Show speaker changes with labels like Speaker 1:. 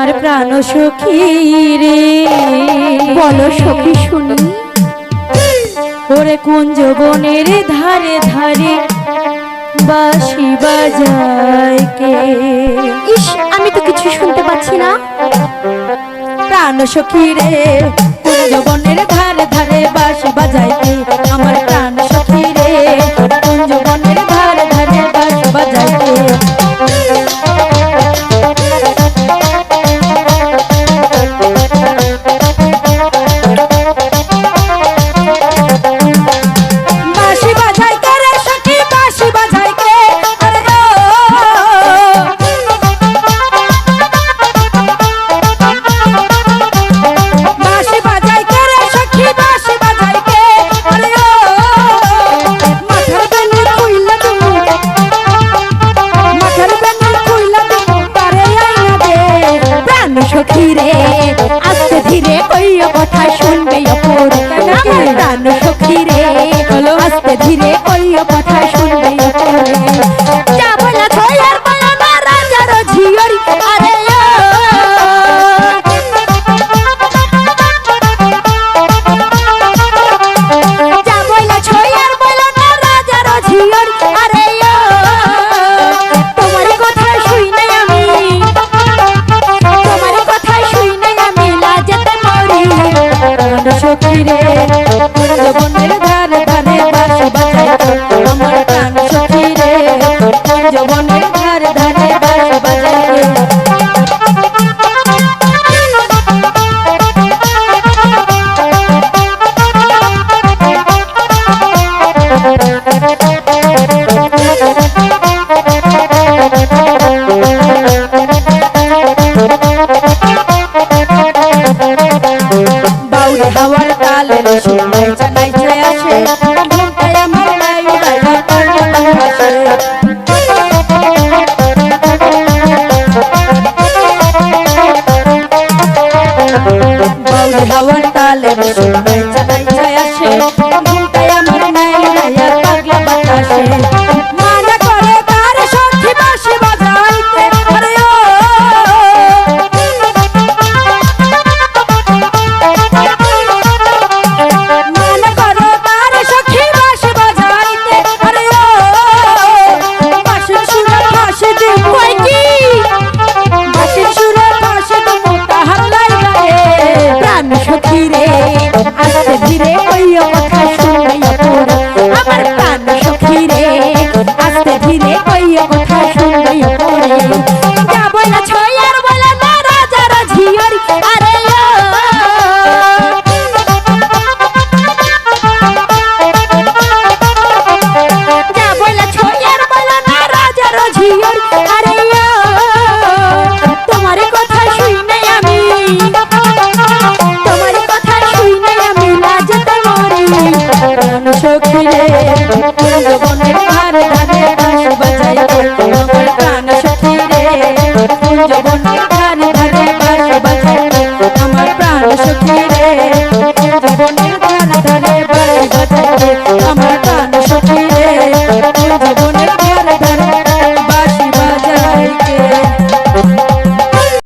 Speaker 1: আমার প্রাণ সখী রে।
Speaker 2: বলো সখী শুনি।
Speaker 1: ওরে কুঞ্জ বনের ধারে ধারে বাঁশি বাজায় কে?
Speaker 2: ইস আমি তো কিছু শুনতে পাচ্ছি না।
Speaker 1: প্রাণ সখী রে কোন বনের ধারে ধারে বাঁশি বাজায় কে? সখী রে আস্তে ধীরে কইয়া কথা শুনবে অপর আমার প্রাণ সখী রে আস্তে ধীরে কইয়া কথা শুনবে অপর প্রাণ সখী রে। বনের ধারে ধারে বাঁশি বাজায় আমার প্রাণ সখী রে। বনের আস্তে রে কুঞ্জবনের আর ধানে কাশ বাজাই আমার প্রাণ সখী রে। কুঞ্জবনের আর ধানে কাশ বাজাই আমার প্রাণ সখী রে কুঞ্জবনের আর ধানে কাশ বাজাই আমার প্রাণ সখী রে।